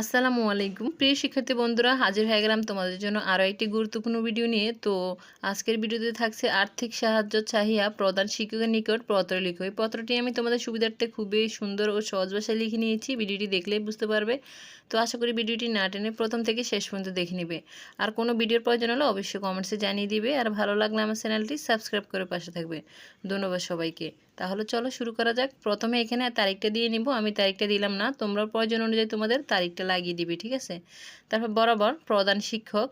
আসসালামু আলাইকুম। প্রিয় শিক্ষার্থী বন্ধুরা, হাজির হয়ে গেলাম তোমাদের জন্য আরও একটি গুরুত্বপূর্ণ ভিডিও নিয়ে। তো আজকের ভিডিওতে থাকছে আর্থিক সাহায্য চাহিয়া প্রধান শিক্ষকের নিকট পত্র লিখো। এই পত্রটি আমি তোমাদের সুবিধার্থে খুবই সুন্দর ও সহজ ভাষায় লিখে নিয়েছি। ভিডিওটি দেখলেই বুঝতে পারবে। তো আশা করি ভিডিওটি না টেনে প্রথম থেকে শেষ পর্যন্ত দেখে নিবে। আর কোনো ভিডিওর প্রয়োজন হলে অবশ্যই কমেন্টসে জানিয়ে দিবে। আর ভালো লাগলে আমার চ্যানেলটি সাবস্ক্রাইব করে পাশে থাকবে। ধন্যবাদ সবাইকে। তাহলে চলো শুরু করা যাক। প্রথমে এখানে তারিখটা দিয়ে নিব। আমি তারিখটা দিলাম না। তোমরা প্রয়োজন অনুযায়ী তোমাদের তারিখটা লাগিয়ে দিবে, ঠিক আছে? তারপর বরাবর প্রধান শিক্ষক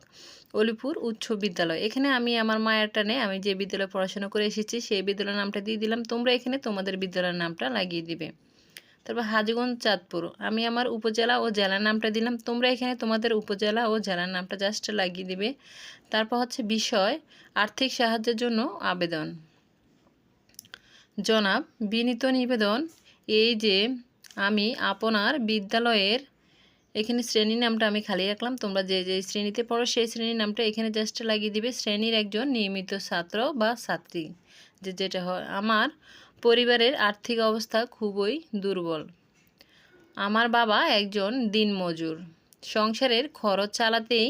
অলিপুর উচ্চ বিদ্যালয়। এখানে আমি আমার মায়ের টানে আমি যে বিদ্যালয়ে পড়াশোনা করে এসেছি, সেই বিদ্যালয়ের নামটা দিয়ে দিলাম। তোমরা এখানে তোমাদের বিদ্যালয়ের নামটা লাগিয়ে দিবে। তারপর হাজগঞ্জ, চাঁদপুর। আমি আমার উপজেলা ও জেলার নামটা দিলাম। তোমরা এখানে তোমাদের উপজেলা ও জেলার নামটা জাস্ট লাগিয়ে দিবে। তারপর হচ্ছে বিষয়, আর্থিক সাহায্যের জন্য আবেদন। জনাব, বিনীত নিবেদন, এই যে আমি আপনার বিদ্যালয়ের এখানে শ্রেণির নামটা আমি খালি রাখলাম। তোমরা যে যে শ্রেণীতে পড়ো সেই শ্রেণির নামটা এখানে জাস্ট লাগিয়ে দিবে। শ্রেণির একজন নিয়মিত ছাত্র বা ছাত্রী যে, যেটা হয়। আমার পরিবারের আর্থিক অবস্থা খুবই দুর্বল। আমার বাবা একজন দিনমজুর। সংসারের খরচ চালাতেই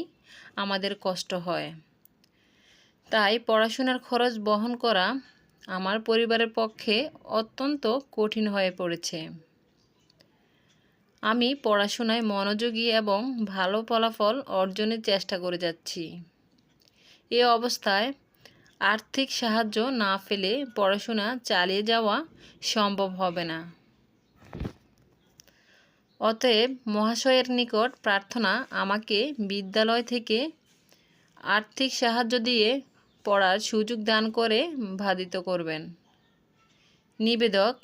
আমাদের কষ্ট হয়। তাই পড়াশোনার খরচ বহন করা আমার পরিবারের পক্ষে অত্যন্ত কঠিন হয়ে পড়েছে। আমি পড়াশোনায় মনোযোগী এবং ভালো ফলাফল অর্জনের চেষ্টা করে যাচ্ছি। এ অবস্থায় আর্থিক সাহায্য না পেলে পড়াশোনা চালিয়ে যাওয়া সম্ভব হবে না। অতএব মহাশয়ের নিকট প্রার্থনা আমাকে বিদ্যালয় থেকে আর্থিক সাহায্য দিয়ে পড়ার সুযোগ দান করে বাধিত করবেন। নিবেদক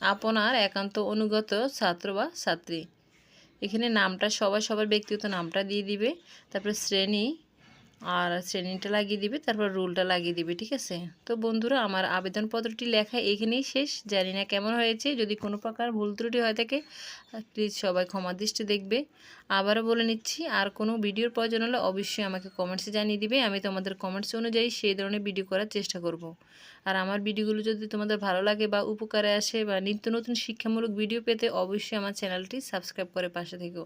আপনার একান্ত অনুগত ছাত্র বা ছাত্রী। এখানে নামটা সবাই সবার ব্যক্তিগত নামটা দিয়ে দিবে। তারপরে শ্রেণি আর শ্রেণীটা লাগিয়ে দিবে, তারপর রুলটা লাগিয়ে দিবে, ঠিক আছে? তো বন্ধুরা, আমার আবেদনপত্রটি লেখা এখানেই শেষ। জানি না কেমন হয়েছে, যদি কোনো প্রকার ভুল ত্রুটি হয়ে থাকে প্লিজ সবাই ক্ষমা দৃষ্টি দেখবে। আবারও বলে নিচ্ছি, আর কোনো ভিডিওর প্রয়োজন হলে অবশ্যই আমাকে কমেন্টসে জানিয়ে দিবে, আমি তোমাদের কমেন্টস অনুযায়ী সেই ধরনের ভিডিও করার চেষ্টা করব। আর আমার ভিডিওগুলো যদি তোমাদের ভালো লাগে বা উপকারে আসে বা নিত্য নতুন শিক্ষামূলক ভিডিও পেতে, অবশ্যই আমার চ্যানেলটি সাবস্ক্রাইব করে পাশে থেকো।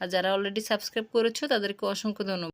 আর যারা অলরেডি সাবস্ক্রাইব করেছ, তাদেরকে অসংখ্য ধন্যবাদ।